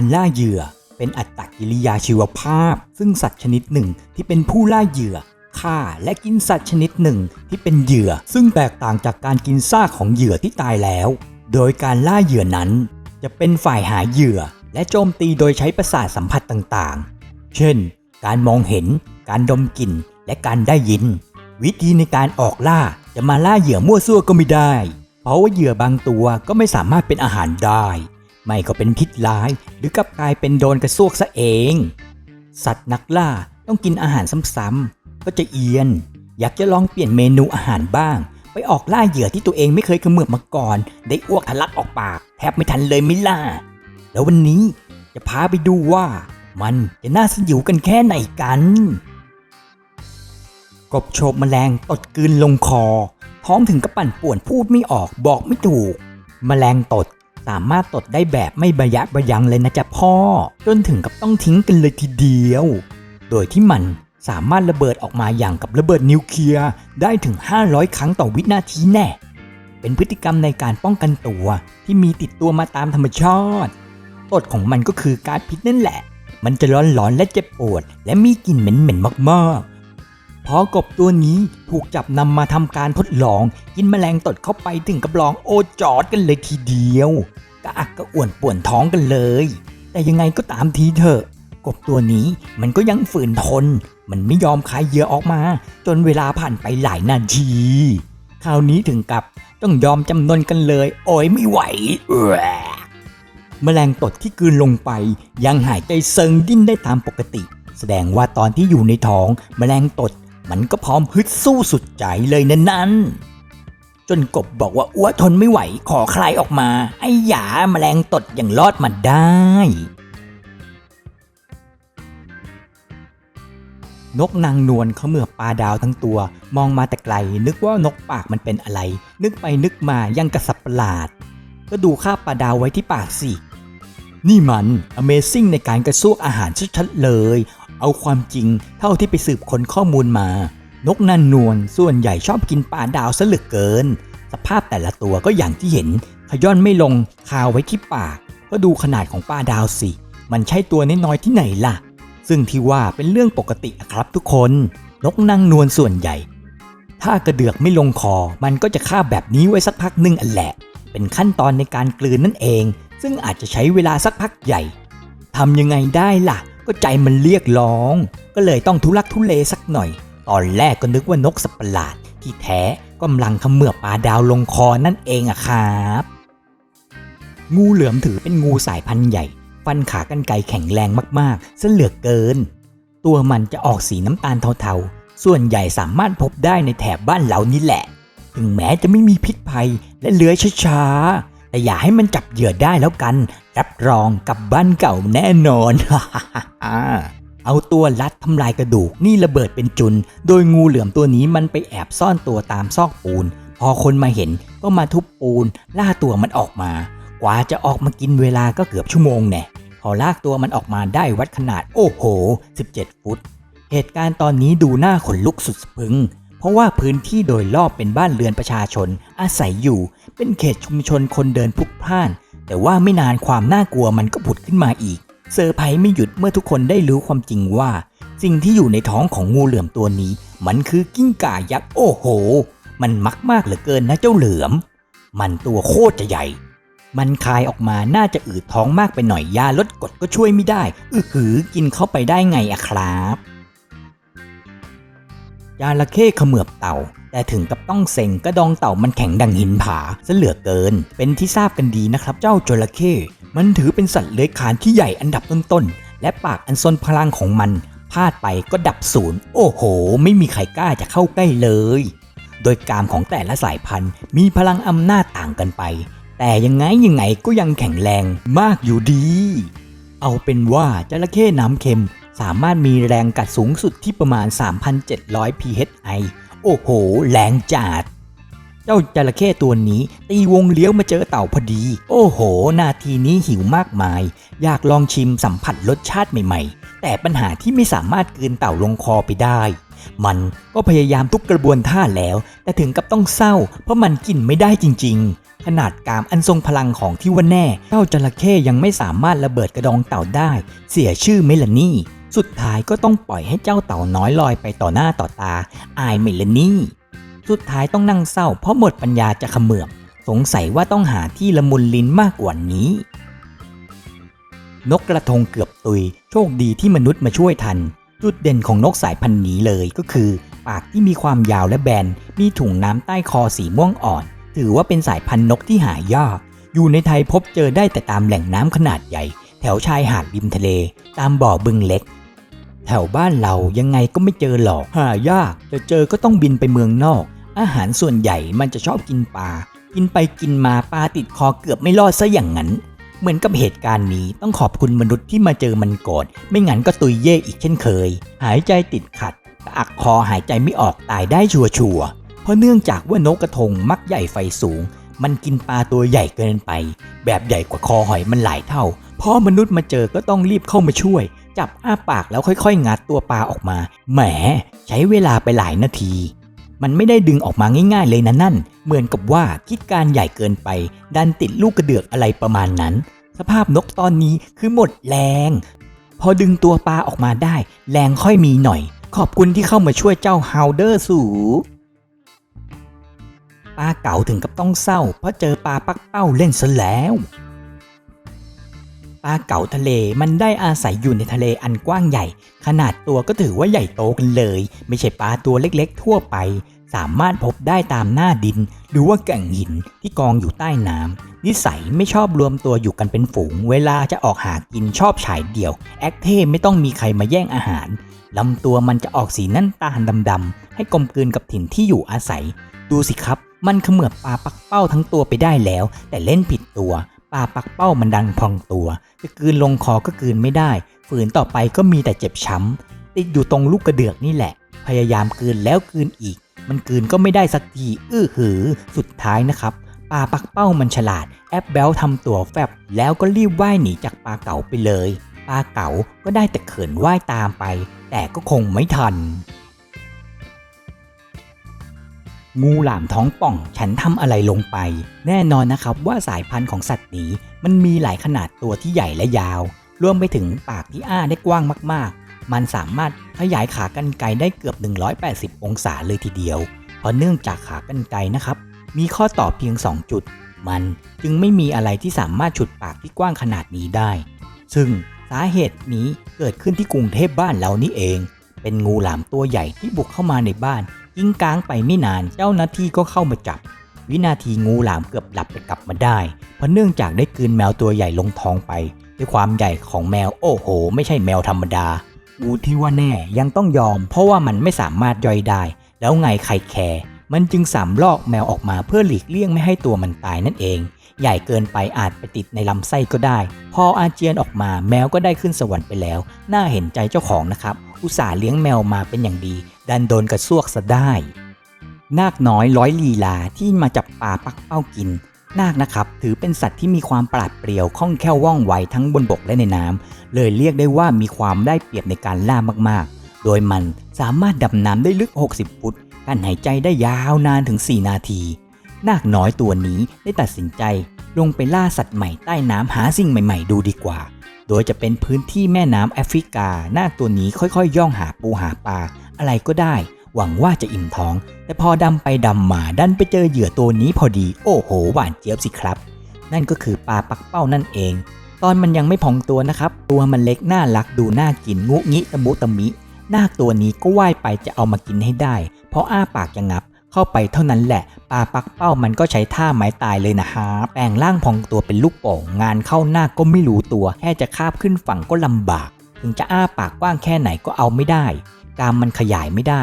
การล่าเหยื่อ เป็นอัตตกิริยาชีวภาพ ซึ่งสัตว์ชนิดหนึ่งที่เป็นผู้ล่าเหยื่อฆ่าและกินสัตว์ชนิดหนึ่งที่เป็นเหยื่อ ซึ่งแตกต่างจากการกินซากของเหยื่อที่ตายแล้ว โดยการล่าเหยื่อนั้น จะเป็นฝ่ายหาเหยื่อ และโจมตีโดยใช้ประสาทสัมผัสต่างๆ เช่น การมองเห็น การดมกลิ่น และการได้ยิน วิธีในการออกล่าจะมาล่าเหยื่อมั่วซั่วก็ไม่ได้ เพราะว่าเหยื่อบางตัวก็ไม่สามารถเป็นอาหารได้ ไม่ก็เป็นพิษร้าย หรือกลับกลายเป็นโดนกระซวกซะเอง สัตว์นักล่าต้องกินอาหารซ้ำๆก็จะเอียน อยากจะลองเปลี่ยนเมนูอาหารบ้าง ไปออกล่าเหยื่อที่ตัวเองไม่เคยเขมือบมาก่อน ได้อ้วกทะลักออกปาก แทบไม่ทันเลยมิล่า แล้ววันนี้จะพาไปดูว่า มันจะน่าสยิวกันแค่ไหนกัน กบโฉบแมลงตดกืนลงคอ ท้องถึงกระปั่นป่วนพูดไม่ออกบอกไม่ถูก แมลงตด สามารถตดได้แบบไม่บะยะบะยังเลยนะจ๊ะพ่อ จนถึงกับต้องทิ้งกันเลยทีเดียว โดยที่มันสามารถระเบิดออกมาอย่างกับระเบิดนิวเคลียร์ได้ถึง 500 ครั้งต่อวินาทีแน่ เป็นพฤติกรรมในการป้องกันตัวที่มีติดตัวมาตามธรรมชาติตดของมันก็คือการพิษนั่นแหละ มันจะร้อนๆและเจ็บปวด และมีกลิ่นเหม็นๆมากๆพอกบตัวนี้ถูกจับนำมาทำการทดลอง กินแมลงตดเข้าไปถึงกับร้องโอจอดกันเลยทีเดียว กะอักกะอ่วนป่วนท้องกันเลย แต่ยังไงก็ตามทีเถอะ กบตัวนี้มันก็ยังฝืนทน มันไม่ยอมคายเหยื่อออกมา จนเวลาผ่านไปหลายนาที คราวนี้ถึงกับต้องยอมจำนนกันเลย โอ้ยไม่ไหวแหวะแมลงตดที่กลืนลงไป ยังหายใจเซิงดิ้นได้ตามปกติ แสดงว่าตอนที่อยู่ในท้อง แมลงตดมันก็พร้อมฮึดสู้สุดใจเลยนั่นนั้น จนกบบอกว่าอ้วทนไม่ไหวขอคลายออกมา ไอ้หยาแมลงตดอย่างรอดมาได้ นกนางนวลเขาเมือบปลาดาวทั้งตัว มองมาแต่ไกล นึกว่านกปากมันเป็นอะไร นึกไปนึกมายังกระสับประหลาด ก็ดูคาปลาดาวไว้ที่ปากสิ นี่มัน Amazing ในการกระซวกอาหารชัดๆเลย เอาความจริงเท่าที่ไปสืบค้นข้อมูลมานกนันนวลส่วนใหญ่ชอบกินปลาดาวซะเหลือเกิน สภาพแต่ละตัวก็อย่างที่เห็นขย้อนไม่ลงคาวไว้ที่ปาก ก็ดูขนาดของปลาดาวสิ มันใช่ตัวน้อยๆที่ไหนล่ะ ซึ่งที่ว่าเป็นเรื่องปกติครับทุกคน นกนางนวลส่วนใหญ่ ถ้ากระเดือกไม่ลงคอ มันก็จะคาแบบนี้ไว้สักพักหนึ่งอันแหละ เป็นขั้นตอนในการกลืนนั่นเอง ซึ่งอาจจะใช้เวลาสักพักใหญ่ทำยังไงได้ล่ะ ก็ใจมันเรียกร้อง ก็เลยต้องทุลักทุเลสักหน่อย ตอนแรกก็นึกว่านกสัตว์ประหลาดที่แท้ กำลังเขมือบปลาดาวลงคอนั่นเองอะครับ งูเหลือมถือเป็นงูสายพันธุ์ใหญ่ ฟันขากรรไกรแข็งแรงมากๆซะเหลือเกิน ตัวมันจะออกสีน้ำตาลเทาๆ ส่วนใหญ่สามารถพบได้ในแถบบ้านเรานี่แหละ ถึงแม้จะไม่มีพิษภัยและเลื้อยช้าๆ แต่อย่าให้มันจับเหยื่อได้แล้วกัน รับรองกลับบ้านเก่าแน่นอน เอาตัวลัดทำลายกระดูกนี่ระเบิดเป็นจุน โดยงูเหลือมตัวนี้มันไปแอบซ่อนตัวตามซอกปูน พอคนมาเห็นก็มาทุบปูนล่าตัวมันออกมา กว่าจะออกมากินเวลาก็เกือบชั่วโมงแน่พอลากตัวมันออกมาได้วัดขนาดโอ้โห 17 ฟุต เหตุการณ์ตอนนี้ดูน่าขนลุกสุดสะพึง เพราะว่าพื้นที่โดยรอบเป็นบ้านเรือนประชาชน อาศัยอยู่ เป็นเขตชุมชนคนเดินพลุกพล่าน แต่ว่าไม่นานความน่ากลัวมันก็ผุดขึ้นมาอีก เซอร์ไพรส์ไม่หยุดเมื่อทุกคนได้รู้ความจริงว่า สิ่งที่อยู่ในท้องของงูเหลือมตัวนี้ มันคือกิ้งก่ายักษ์โอ้โห มันมักมากเหลือเกินนะเจ้าเหลือม มันตัวโคตรจะใหญ่ มันคายออกมาน่าจะอืดท้องมากไปหน่อยยาลดกดก็ช่วยไม่ได้ อือหือกินเข้าไปได้ไงอะครับจระเข้เขมือบเต่า แต่ถึงกับต้องเซ็งกระดองเต่ามันแข็งดังหินผาซะเหลือเกิน เป็นที่ทราบกันดีนะครับ เจ้าจระเข้มันถือเป็นสัตว์เลื้อยคลานที่ใหญ่อันดับต้นๆ และปากอันทรงพลังของมันพลาดไปก็ดับศูนย์โอ้โห ไม่มีใครกล้าจะเข้าใกล้เลย โดยกามของแต่ละสายพันธุ์มีพลังอำนาจต่างกันไป แต่ยังไงยังไงก็ยังแข็งแรงมากอยู่ดี เอาเป็นว่าจระเข้น้ำเค็มสามารถมีแรงกัดสูงสุดที่ประมาณ 3,700 phi โอ้โหแรงจัดเจ้าจระเข้ตัวนี้ ตีวงเลี้ยวมาเจอเต่าพอดี โอ้โห นาทีนี้หิวมากมาย อยากลองชิมสัมผัสรสชาติใหม่ๆ แต่ปัญหาที่ไม่สามารถกืนเต่าลงคอไปได้ มันก็พยายามทุกกระบวนท่าแล้ว แต่ถึงกับต้องเศร้า เพราะมันกินไม่ได้จริง ๆขนาดกามอันทรงพลังของที่ว่าแน่ เจ้าจระเข้ยังไม่สามารถระเบิดกระดองเต่าได้ เสียชื่อเมลานี่ สุดท้ายก็ต้องปล่อยให้เจ้าเต่าน้อยลอยไปต่อหน้าต่อตา อายเมลานี่ สุดท้ายต้องนั่งเศร้าเพราะหมดปัญญาจะขมือบสงสัยว่าต้องหาที่ละมุนลิ้นมากกว่านี้ นกกระทงเกือบตุย โชคดีที่มนุษย์มาช่วยทัน จุดเด่นของนกสายพันธุ์นี้เลยก็คือ ปากที่มีความยาวและแบน มีถุงน้ำใต้คอสีม่วงอ่อน ถือว่าเป็นสายพันธุ์นกที่หายาก อยู่ในไทยพบเจอได้แต่ตามแหล่งน้ำขนาดใหญ่ แถวชายหาดริมทะเล ตามบ่อบึงเล็ก แถวบ้านเรายังไงก็ไม่เจอหรอก หายาก จะเจอก็ต้องบินไปเมืองนอก อาหารส่วนใหญ่มันจะชอบกินปลา กินไปกินมาปลาติดคอเกือบไม่รอดซะอย่างนั้น เหมือนกับเหตุการณ์นี้ต้องขอบคุณมนุษย์ที่มาเจอมันก่อน ไม่งั้นก็ตุยเย่อีกเช่นเคย หายใจติดขัดกระอักคอหายใจไม่ออกตายได้ชัวร์ๆเพราะเนื่องจากว่านกกระทงมักใหญ่ไฟสูง มันกินปลาตัวใหญ่เกินไป แบบใหญ่กว่าคอหอยมันหลายเท่าพอมนุษย์มาเจอก็ต้องรีบเข้ามาช่วย จับอ้าปากแล้วค่อยๆ งัดตัวปลาออกมา แหม ใช้เวลาไปหลายนาที มันไม่ได้ดึงออกมาง่ายๆเลยนะนั่น เหมือนกับว่าคิดการใหญ่เกินไป ดันติดลูกกระเดือกอะไรประมาณนั้น สภาพนกตอนนี้คือหมดแรง พอดึงตัวปลาออกมาได้ แรงค่อยมีหน่อย ขอบคุณที่เข้ามาช่วยเจ้าฮาวเดอร์สูปลาเก๋าถึงกับต้องเศร้า เพราะเจอปลาปักเป้าเล่นซะแล้ว ปลาเก๋าทะเลมันได้อาศัยอยู่ในทะเลอันกว้างใหญ่ ขนาดตัวก็ถือว่าใหญ่โตกันเลย ไม่ใช่ปลาตัวเล็กๆทั่วไป สามารถพบได้ตามหน้าดิน หรือว่าแก่งหินที่กองอยู่ใต้น้ำนิสัยไม่ชอบรวมตัวอยู่กันเป็นฝูง เวลาจะออกหากินชอบฉายเดี่ยว แอคเท่ไม่ต้องมีใครมาแย่งอาหารลำตัวมันจะออกสีน้ำตาลดำๆให้กลมกลืนกับถิ่นที่อยู่อาศัย ดูสิครับ มันเขมือบปลาปักเป้าทั้งตัวไปได้แล้ว แต่เล่นผิดตัว ปลาปักเป้ามันดันพองตัวจะกืนลงคอก็กืนไม่ได้ ฝืนต่อไปก็มีแต่เจ็บช้ำติดอยู่ตรงลูกกระเดือกนี่แหละ พยายามกืนแล้วกืนอีก มันกืนก็ไม่ได้สักทีอื้อหือ สุดท้ายนะครับปลาปักเป้ามันฉลาด แอปเบลทำตัวแฟบแล้วก็รีบว่ายหนีจากปลาเก๋าไปเลยปลาเก๋าก็ได้แต่เขินว่ายตามไป แต่ก็คงไม่ทัน งูหลามท้องป่องฉันทำอะไรลงไป แน่นอนนะครับว่าสายพันธุ์ของสัตว์นี้มันมีหลายขนาดตัวที่ใหญ่และยาว รวมไปถึงปากที่อ้าได้กว้างมากๆ มันสามารถขยายขากรรไกรได้เกือบ 180 องศาเลยทีเดียว เพราะเนื่องจากขากรรไกรนะครับ มีข้อต่อเพียง 2 จุด มันจึงไม่มีอะไรที่สามารถฉุดปากที่กว้างขนาดนี้ได้ ซึ่งสาเหตุนี้เกิดขึ้นที่กรุงเทพบ้านเรานี่เอง เป็นงูหลามตัวใหญ่ที่บุกเข้ามาในบ้าน ยิงก้างไปไม่นานเจ้าหน้าที่ก็เข้ามาจับ วินาทีงูหลามเกือบหลับไปกลับมาได้ เพราะเนื่องจากได้กืนแมวตัวใหญ่ลงท้องไป ด้วยความใหญ่ของแมวโอ้โห ไม่ใช่แมวธรรมดางูที่ว่าแน่ยังต้องยอม เพราะว่ามันไม่สามารถย่อยได้ แล้วไงใครแคร์ มันจึงสามลอกแมวออกมาเพื่อหลีกเลี่ยงไม่ให้ตัวมันตายนั่นเอง ใหญ่เกินไปอาจไปติดในลำไส้ก็ได้ พออาเจียนออกมาแมวก็ได้ขึ้นสวรรค์ไปแล้ว น่าเห็นใจเจ้าของนะครับ อุตส่าห์เลี้ยงแมวมาเป็นอย่างดี ดันโดนกระซวกซะได้ นาคน้อยร้อยลีลาที่มาจับปลาปักเป้ากินนาคนะครับถือเป็นสัตว์ที่มีความปราดเปรียวคล่องแคล่วว่องไวทั้งบนบกและในน้ำเลยเรียกได้ว่ามีความได้เปรียบในการล่ามากๆ โดยมันสามารถดำน้ำได้ลึก 60 ฟุต กั้นหายใจได้ยาวนานถึง 4 นาที นาคน้อยตัวนี้ได้ตัดสินใจลงไปล่าสัตว์ใหม่ใต้น้ำหาสิ่งใหม่ๆ ดูดีกว่า โดยจะเป็นพื้นที่แม่น้ำแอฟริกา นาคตัวนี้ค่อยๆ ย่องหาปูหาปลาอะไรก็ได้ หวังว่าจะอิ่มท้อง แต่พอดำไปดำมาดันไปเจอเหยื่อตัวนี้พอดี โอ้โห หวานเจี๊ยบสิครับ นั่นก็คือปลาปักเป้านั่นเอง ตอนมันยังไม่พองตัวนะครับ ตัวมันเล็กน่ารักดูน่ากินงุงิตะมุตะมิ นาคตัวนี้ก็ว่ายไปจะเอามากินให้ได้ เพราะอ้าปากจะงับ เข้าไปเท่านั้นแหละปลาปักเป้ามันก็ใช้ท่าไม้ตายเลยนะฮะแปลงร่างพองตัวเป็นลูกโป่งงานเข้าหน้าก็ไม่รู้ตัว แค่จะคาบขึ้นฝั่งก็ลำบาก ถึงจะอ้าปากกว้างแค่ไหนก็เอาไม่ได้กามมันขยายไม่ได้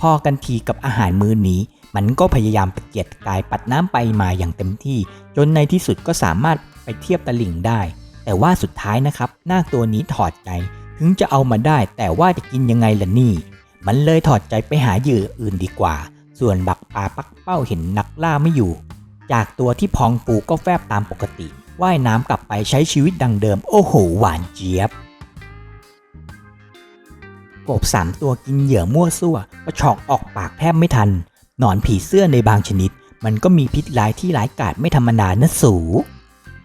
พอกันทีกับอาหารมื้อนี้ มันก็พยายามตะเกียกตะกายปัดน้ำไปมาอย่างเต็มที่ จนในที่สุดก็สามารถไปเทียบตะลิ่งได้ แต่ว่าสุดท้ายนะครับนาคตัวนี้ถอดใจ ถึงจะเอามาได้แต่ว่าจะกินยังไงล่ะนี่ มันเลยถอดใจไปหาเหยื่ออื่นดีกว่า ส่วนบักปลาปักเป้าเห็นนักล่าไม่อยู่ จากตัวที่พองปูก็แฟบตามปกติ ว่ายน้ำกลับไปใช้ชีวิตดังเดิม โอ้โห หวานเจี๊ยบ กบสามตัวกินเหยื่อมั่วซั่วก็ฉอกออกปากแทบไม่ทัน หนอนผีเสื้อในบางชนิด มันก็มีพิษร้ายที่ร้ายกาจไม่ธรรมดานะสู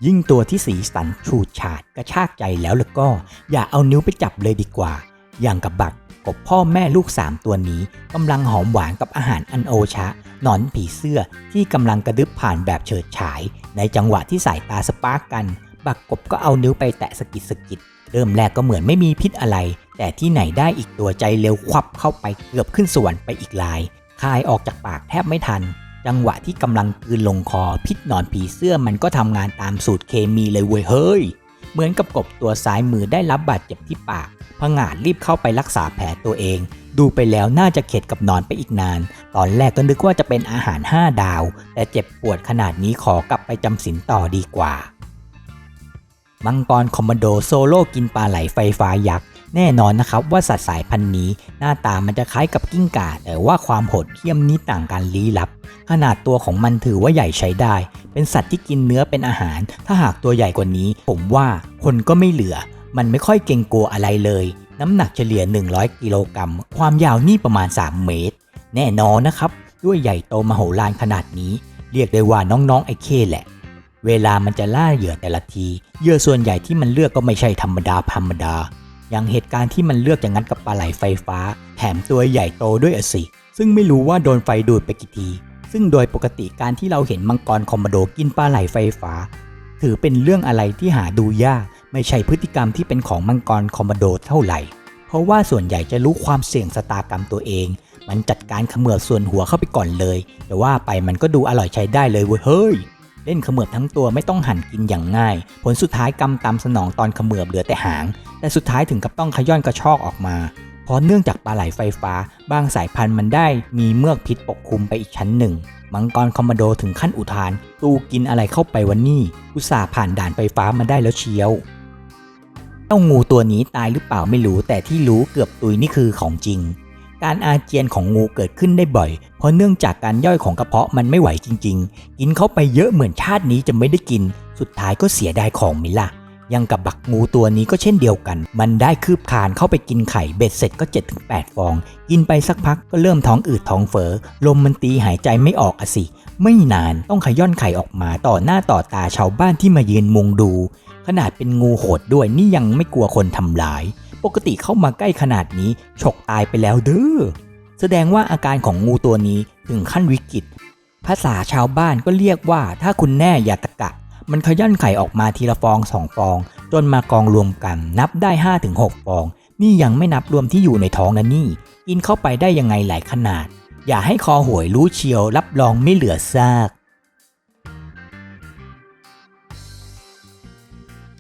ยิ่งตัวที่สีสันฉูดฉาดกระชากใจแล้วแล้วก็ อย่าเอานิ้วไปจับเลยดีกว่า อย่างกับบักกบพ่อแม่ลูกสามตัวนี้กำลังหอมหวานกับอาหารอันโอชะ หนอนผีเสื้อที่กำลังกระดึบผ่านแบบเฉิดฉาย ในจังหวะที่สายตาสปาร์กกัน บักกบก็เอานิ้วไปแตะสกิดสกิดเริ่มแรกก็เหมือนไม่มีพิษอะไร แต่ที่ไหนได้อีกตัวใจเร็วควับเข้าไปเกือบขึ้นสวรรค์ไปอีกลาย คายออกจากปากแทบไม่ทัน จังหวะที่กำลังกืนลงคอ พิษหนอนผีเสื้อมันก็ทำงานตามสูตรเคมีเลยเว้ยเฮ้ย เหมือนกับกบตัวซ้ายมือได้รับบาดเจ็บที่ปากพงาดรีบเข้าไปรักษาแผลตัวเอง ดูไปแล้วน่าจะเข็ดกับนอนไปอีกนาน ตอนแรกก็นึกว่าจะเป็นอาหาร 5 ดาว แต่เจ็บปวดขนาดนี้ขอกลับไปจำศีลต่อดีกว่า มังกรคอมมานโดโซโล่กินปลาไหลไฟฟ้ายักษ์แน่นอนนะครับว่าสัตว์สายพันธุ์นี้ หน้าตามันจะคล้ายกับกิ้งก่าแต่ว่าความโหดเหี้ยมนี้ต่างกันลี้ลับ ขนาดตัวของมันถือว่าใหญ่ใช้ได้ เป็นสัตว์ที่กินเนื้อเป็นอาหาร ถ้าหากตัวใหญ่กว่านี้ ผมว่าคนก็ไม่เหลือ มันไม่ค่อยเกรงกลัวอะไรเลย น้ำหนักเฉลี่ย 100 กิโลกรัม ความยาวนี่ประมาณ 3 เมตร แน่นอนนะครับ ด้วยใหญ่โตมโหฬารขนาดนี้ เรียกได้ว่าน้องๆไอ้เคแหละ เวลามันจะล่าเหยื่อแต่ละที เหยื่อส่วนใหญ่ที่มันเลือกก็ไม่ใช่ธรรมดาธรรมดา อย่างเหตุการณ์ที่มันเลือกจะงัดกับปลาไหลไฟฟ้า แถมตัวใหญ่โตด้วยอสิ ซึ่งไม่รู้ว่าโดนไฟดูดไปกี่ที ซึ่งโดยปกติการที่เราเห็นมังกรคอมโมโดกินปลาไหลไฟฟ้า ถือเป็นเรื่องอะไรที่หาดูยาก ไม่ใช่พฤติกรรมที่เป็นของมังกรคอมโมโดเท่าไหร่ เพราะว่าส่วนใหญ่จะรู้ความเสี่ยงสตากรรมตัวเอง มันจัดการเขมือบส่วนหัวเข้าไปก่อนเลย แต่ว่าไปมันก็ดูอร่อยใช้ได้เลยเว้ยเฮ้ยเล่นเขมือบทั้งตัวไม่ต้องหั่นกินอย่างง่าย ผลสุดท้ายกำตามสนองตอนเขมือบเหลือแต่หาง แต่สุดท้ายถึงกับต้องขย้อนกระชอกออกมา เพราะเนื่องจากปลาไหลไฟฟ้า บางสายพันธุ์มันได้มีเมือกพิษปกคลุมไปอีกชั้นหนึ่ง มังกรคอมโมโดถึงขั้นอุทาน ตูกินอะไรเข้าไปวันนี้อุตส่าห์ผ่านด่านไฟฟ้ามาได้แล้วเชียวเจ้างูตัวนี้ตายหรือเปล่าไม่รู้ แต่ที่รู้เกือบตุยนี่คือของจริง การอาเจียนของงูเกิดขึ้นได้บ่อย เพราะเนื่องจากการย่อยของกระเพาะมันไม่ไหวจริง ๆ กินเข้าไปเยอะเหมือนชาตินี้จะไม่ได้กิน สุดท้ายก็เสียดายของมิล่ะ ยังกับบักงูตัวนี้ก็เช่นเดียวกัน มันได้คืบคานเข้าไปกินไข่เบ็ดเสร็จก็ 7-8 ฟอง กินไปสักพักก็เริ่มท้องอืดท้องเฟอ้อลมมันตีหายใจไม่ออกอะสิ ไม่นานต้องขย้อนไข่ออกมาต่อหน้าต่อตาชาวบ้านที่มายืนมุงดู ขนาดเป็นงูโหดด้วยนี่ยังไม่กลัวคนทำร้าย ปกติเข้ามาใกล้ขนาดนี้ฉกตายไปแล้วเด้อแสดงว่าอาการของงูตัวนี้ถึงขั้นวิกฤตภาษาชาวบ้านก็เรียกว่าถ้าคุณแน่อย่าตะกะ มันขย่อนไข่ออกมาทีละฟองสองฟอง จนมากองรวมกัน นับได้5-6ฟอง นี่ยังไม่นับรวมที่อยู่ในท้องนะนี่ กินเข้าไปได้ยังไงหลายขนาด อย่าให้คอหวยรู้เชียวรับรองไม่เหลือซาก